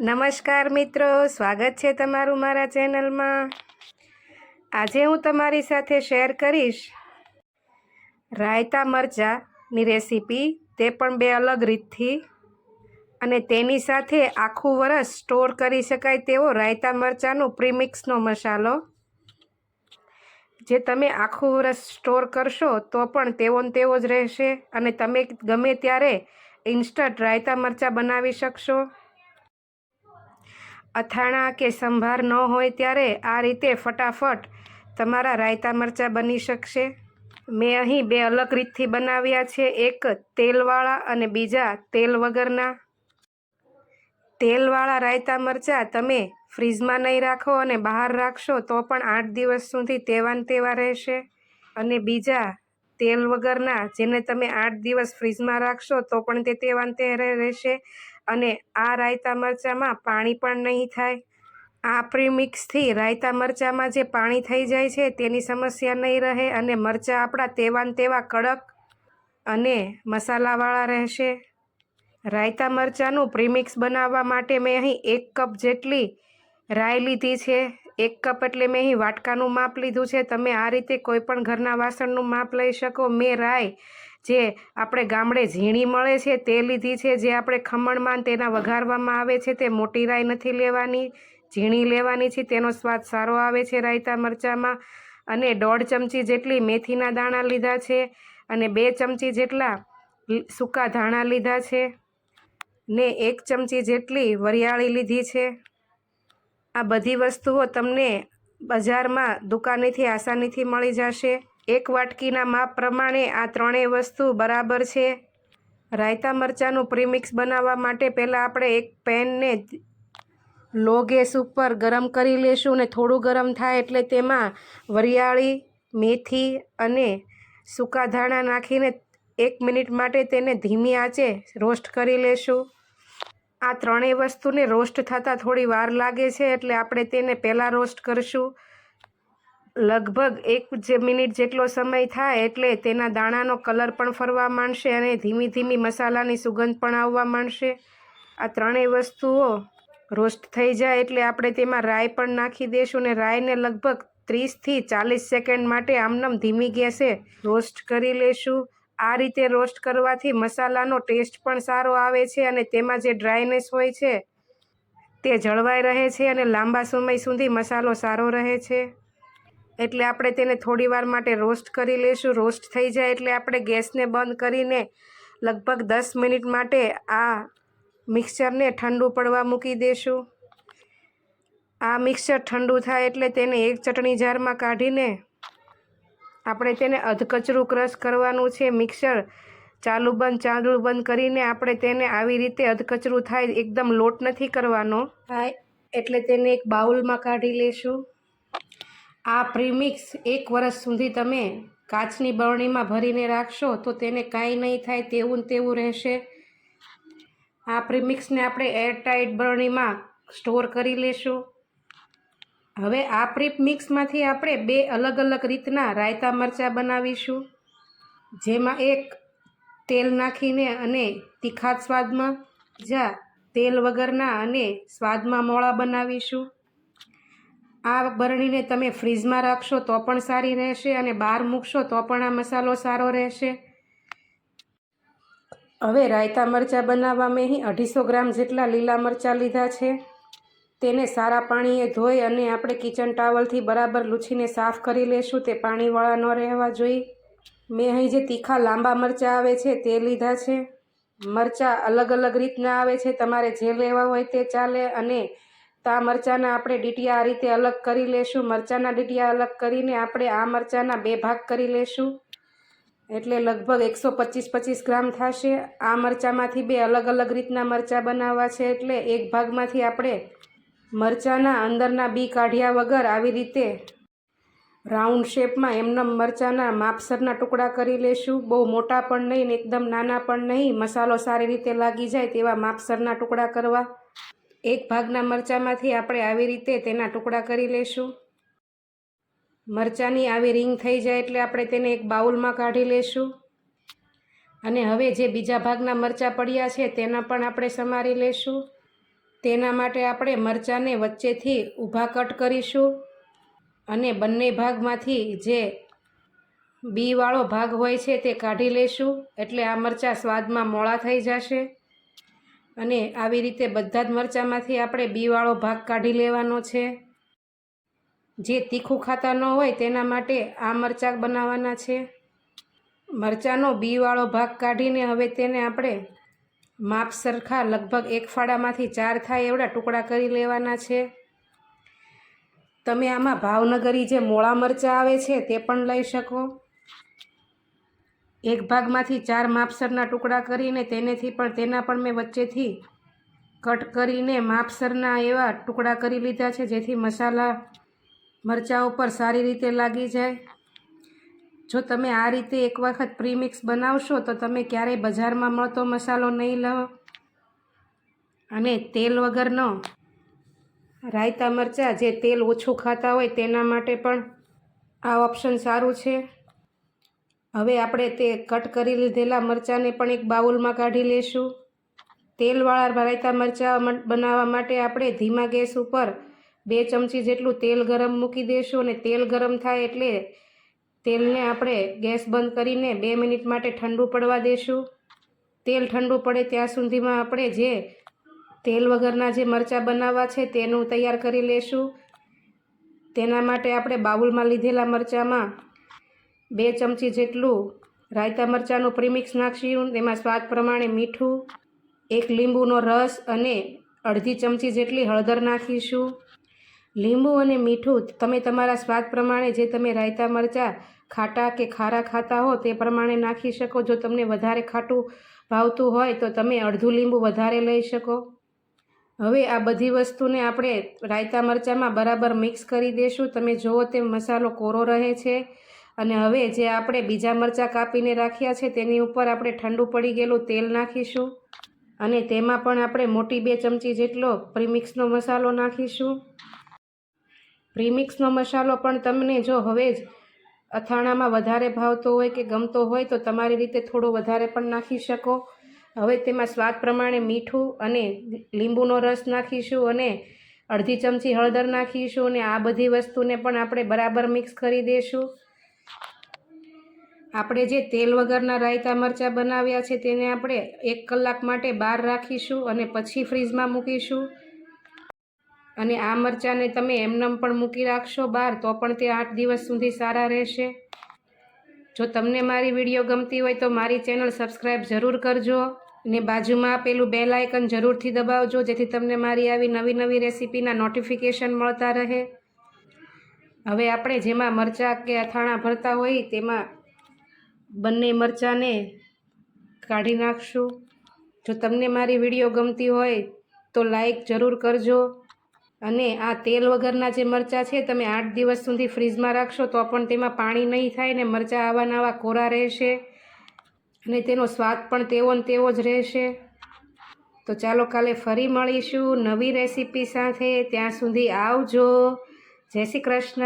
નમસ્કાર મિત્રો, સ્વાગત છે તમારું મારા ચેનલમાં. આજે હું તમારી સાથે શેર કરીશ રાયતા મરચાંની રેસીપી. તે પણ બે અલગ રીતથી અને તેની સાથે આખું વરસ સ્ટોર કરી શકાય તેવો રાયતા મરચાંનો પ્રીમિક્સનો મસાલો. જે તમે આખું વરસ સ્ટોર કરશો તો પણ તેવો ને તેવો જ રહેશે અને તમે ગમે ત્યારે ઇન્સ્ટન્ટ રાયતા મરચાં બનાવી શકશો. અથાણા કે સંભાર ન હોય ત્યારે આ રીતે ફટાફટ તમારા રાયતા મરચાં બની શકશે. મેં અહીં બે અલગ રીતથી બનાવ્યા છે, એક તેલવાળા અને બીજા તેલ વગરના. તેલવાળા રાયતા મરચાં તમે ફ્રીજમાં નહીં રાખો અને બહાર રાખશો તો પણ આઠ દિવસ સુધી તેવાન તેવા રહેશે. અને બીજા તેલ વગરના, જેને તમે આઠ દિવસ ફ્રીજમાં રાખશો તો પણ તે તેવાન તે રહેશે. અને આ રાયતા મરચાંમાં પાણી પણ નહીં થાય. આ પ્રીમિક્સથી રાયતા મરચાંમાં જે પાણી થઈ જાય છે તેની સમસ્યા નહીં રહે અને મરચાં આપણા તેવાન તેવા કડક અને મસાલાવાળા રહેશે. રાયતા મરચાંનું પ્રીમિક્સ બનાવવા માટે મેં અહીં એક કપ જેટલી રાઈ લીધી છે. એક કપ એટલે મેં અહીં વાટકાનું માપ લીધું છે. તમે આ રીતે કોઈપણ ઘરના વાસણનું માપ લઈ શકો. મેં રાઈ જે આપણે ગામડે ઝીણી મળે છે, તે લીધી છે, જે આપણે ખમણમાં તેના વઘારવામાં આવે છે, તે મોટી રાઈ નથી લેવાની, ઝીણી લેવાની છે, તેનો સ્વાદ સારો આવે છે રાયતા મરચાંમાં. અને દોઢ ચમચી જેટલી મેથીના દાણા લીધા છે અને બે ચમચી જેટલા સૂકા ધાણા લીધા છે ને એક ચમચી જેટલી વરિયાળી લીધી છે. આ બધી વસ્તુઓ તમને બજારમાં દુકાનેથી આસાનીથી મળી જશે. એક વાટકીના માપ પ્રમાણે આ ત્રણેય વસ્તુ બરાબર છે. રાયતા મરચાંનું પ્રીમિક્સ બનાવવા માટે પહેલાં આપણે એક પેનને લો ગેસ ઉપર ગરમ કરી લેશું ને થોડું ગરમ થાય એટલે તેમાં વરિયાળી, મેથી અને સૂકા ધાણા નાખીને એક મિનિટ માટે તેને ધીમી આંચે રોસ્ટ કરી લેશું. આ ત્રણેય વસ્તુને રોસ્ટ થતાં થોડી વાર લાગે છે એટલે આપણે તેને પહેલાં રોસ્ટ કરશું. લગભગ એક જે મિનિટ જેટલો સમય થાય એટલે તેના દાણાનો કલર પણ ફરવા માંડશે અને ધીમી ધીમી મસાલાની સુગંધ પણ આવવા માંડશે. આ ત્રણેય વસ્તુઓ રોસ્ટ થઈ જાય એટલે આપણે તેમાં રાઈ પણ નાખી દઈશું ને રાઈને લગભગ ત્રીસથી ચાલીસ સેકન્ડ માટે આમનમ ધીમી ગેસે રોસ્ટ કરી લેશું. આ રીતે રોસ્ટ કરવાથી મસાલાનો ટેસ્ટ પણ સારો આવે છે અને તેમાં જે ડ્રાયનેસ હોય છે તે જળવાઈ રહે છે અને લાંબા સમય સુધી મસાલો સારો રહે છે. એટલે આપણે તેને થોડી વાર માટે રોસ્ટ કરી લઈશું. રોસ્ટ થઈ જાય એટલે આપણે ગેસને બંધ કરીને લગભગ દસ મિનિટ માટે આ મિક્સરને ઠંડુ પડવા મૂકી દઈશું આ મિક્સર ઠંડુ થાય એટલે તેને એક ચટણી જારમાં કાઢીને આપણે તેને અધકચરું ક્રશ કરવાનું છે. મિક્સર ચાલુ બંધ ચાલુ બંધ કરીને આપણે તેને આવી રીતે અધકચરું થાય એકદમ લોટ નથી કરવાનો. થાય એટલે તેને એક બાઉલમાં કાઢી લેશું આ પ્રીમિક્સ એક વર્ષ સુધી તમે કાચની બરણીમાં ભરીને રાખશો તો તેને કાંઈ નહીં થાય તેવું ને તેવું રહેશે. આ પ્રીમિક્સને આપણે એરટાઇટ બરણીમાં સ્ટોર કરી લેશું. હવે આ પ્રીમિક્સમાંથી આપણે બે અલગ અલગ રીતના રાયતા મરચાં બનાવીશું, જેમાં એક તેલ નાખીને અને તીખાત સ્વાદમાં જ્યાં તેલ વગરના અને સ્વાદમાં મોળા બનાવીશું. આ બરણીને તમે ફ્રીજમાં રાખશો તો પણ સારી રહેશે અને બહાર મૂકશો તો પણ આ મસાલો સારો રહેશે. હવે રાયતા મરચાં બનાવવા મેં અઢીસો ગ્રામ જેટલા લીલા મરચાં લીધા છે. તેને સારા પાણીએ ધોઈ અને આપણે કિચન ટાવલથી બરાબર લૂછીને સાફ કરી લેશું. તે પાણીવાળા ન રહેવા જોઈએ. મેં અહીં જે તીખા લાંબા મરચાં આવે છે તે લીધા છે. મરચાં અલગ અલગ રીતના આવે છે. તમારે જે લેવા હોય તે ચાલે અને તા મરચાંના આપણે ડીટીયા આ રીતે અલગ કરી લેશું. મરચાંના ડીટીયા અલગ કરીને આપણે આ મરચાંના બે ભાગ કરી લેશું. એટલે લગભગ એકસો પચીસ પચીસ ગ્રામ થશે. આ મરચાંમાંથી બે અલગ અલગ રીતના મરચાં બનાવવા છે. એટલે એક ભાગમાંથી આપણે મરચાંના અંદરના બી કાઢ્યા વગર આવી રીતે રાઉન્ડ શેપમાં એમનેમ મરચાંના માપસરના ટુકડા કરી લેશું. બહુ મોટા પણ નહીં ને એકદમ નાના પણ નહીં. મસાલો સારી રીતે લાગી જાય તેવા માપસરના ટુકડા કરવા. એક ભાગના મરચાંમાંથી આપણે આવી રીતે તેના ટુકડા કરી લેશું. મરચાંની આવી રિંગ થઈ જાય એટલે આપણે તેને એક બાઉલમાં કાઢી લેશું. અને હવે જે બીજા ભાગના મરચાં પડ્યા છે તેના પણ આપણે સમારી લેશું. તેના માટે આપણે મરચાંને વચ્ચેથી ઊભા કટ કરીશું. અને બંને ભાગમાંથી જે બીવાળો ભાગ હોય છે તે કાઢી લેશું. એટલે આ મરચાં સ્વાદમાં મોળા થઈ જશે. અને આવી રીતે બધા જ મરચાંમાંથી આપણે બીવાળો ભાગ કાઢી લેવાનો છે. જે તીખું ખાતા ન હોય તેના માટે આ મરચાં બનાવવાના છે. મરચાંનો બીવાળો ભાગ કાઢીને હવે તેને આપણે માપ સરખા લગભગ એક ફાળામાંથી ચાર થાય એવડા ટુકડા કરી લેવાના છે. તમે આમાં ભાવનગરી જે મોળા મરચાં આવે છે તે પણ લઈ શકો. એક ભાગમાંથી ચાર માપસરના ટુકડા કરીને તેનેથી પણ તેના પણ મેં વચ્ચેથી કટ કરીને માપસરના એવા ટુકડા કરી લીધા છે, જેથી મસાલા મરચાં ઉપર સારી રીતે લાગી જાય. જો તમે આ રીતે એક વખત પ્રીમિક્સ બનાવશો, તો તમે ક્યારેય બજારમાં મળતો મસાલો નહીં લો. અને તેલ વગરનો રાયતા મરચાં જે તેલ ઓછું ખાતા હોય તેના માટે પણ આ ઓપ્શન સારું છે. હવે આપણે તે કટ કરી લીધેલા મરચાંને પણ એક બાઉલમાં કાઢી લેશું. તેલવાળા રાયતા મરચાં બનાવવા માટે આપણે ધીમા ગેસ ઉપર બે ચમચી જેટલું તેલ ગરમ મૂકી દઈશું અને તેલ ગરમ થાય એટલે તેલને આપણે ગેસ બંધ કરીને બે મિનિટ માટે ઠંડુ પડવા દઈશું તેલ ઠંડુ પડે ત્યાં સુધીમાં આપણે જે તેલ વગરના જે મરચાં બનાવવા છે તેનું તૈયાર કરી લેશું. તેના માટે આપણે બાઉલમાં લીધેલા મરચાંમાં બે ચમચી જેટલું રાયતા મરચાંનું પ્રીમિક્સ નાખીશું તેમાં સ્વાદ પ્રમાણે મીઠું, એક લીંબુનો રસ અને અડધી ચમચી જેટલી હળદર નાખીશું. લીંબુ અને મીઠું તમે તમારા સ્વાદ પ્રમાણે જે તમે રાયતા મરચાં ખાટા કે ખારા ખાતા હો તે પ્રમાણે નાખી શકો. જો તમને વધારે ખાટું ભાવતું હોય તો તમે અડધું લીંબુ વધારે લઈ શકો. હવે આ બધી વસ્તુને આપણે રાયતા મરચાંમાં બરાબર મિક્સ કરી દઈશું તમે જુઓ તેમ મસાલો કોરો રહે છે. અને હવે જે આપણે બીજા મરચાં કાપીને રાખ્યા છે, તેની ઉપર આપણે ઠંડુ પડી ગયેલું તેલ નાખીશું અને તેમાં પણ આપણે મોટી બે ચમચી જેટલો પ્રીમિક્સનો મસાલો નાખીશું. પ્રીમિક્સનો મસાલો પણ તમને જો હવે જ અથાણામાં વધારે ભાવતો હોય કે ગમતો હોય, તો તમારી રીતે થોડો વધારે પણ નાખી શકો. હવે તેમાં સ્વાદ પ્રમાણે મીઠું અને લીંબુનો રસ નાખીશું અને અડધી ચમચી હળદર નાખીશું અને આ બધી વસ્તુને પણ આપણે બરાબર મિક્સ કરી દઈશું આપણે જે તેલ વગરના રાયતા મરચાં બનાવ્યા છે તેને આપણે એક કલાક માટે બહાર રાખીશું અને પછી ફ્રીજમાં મૂકીશું. અને આ મરચાંને તમે એમનેમ પણ મૂકી રાખશો બહાર, તો પણ તે આઠ દિવસ સુધી સારા રહેશે. જો તમને મારી વીડિયો ગમતી હોય તો મારી ચેનલ સબસ્ક્રાઈબ જરૂર કરજો અને બાજુમાં આપેલું બેલ આઇકન જરૂરથી દબાવજો, જેથી તમને મારી આવી નવી નવી રેસીપીના નોટિફિકેશન મળતા રહે. હવે આપણે જેમાં મરચાં કે અથાણાં ભરતા હોય તેમાં બંને મરચાંને કાઢી નાખશું. જો તમને મારી વીડિયો ગમતી હોય તો લાઈક જરૂર કરજો. અને આ તેલ વગરના જે મરચાં છે, તમે આઠ દિવસ સુધી ફ્રીજમાં રાખશો તો પણ તેમાં પાણી નહીં થાય ને મરચાં આવા નવા કોરા રહેશે. અને તેનો સ્વાદ પણ તેવો ને તેવો જ રહેશે. તો ચાલો કાલે ફરી મળીશું નવી રેસીપી સાથે. ત્યાં સુધી આવજો. જય શ્રી કૃષ્ણ.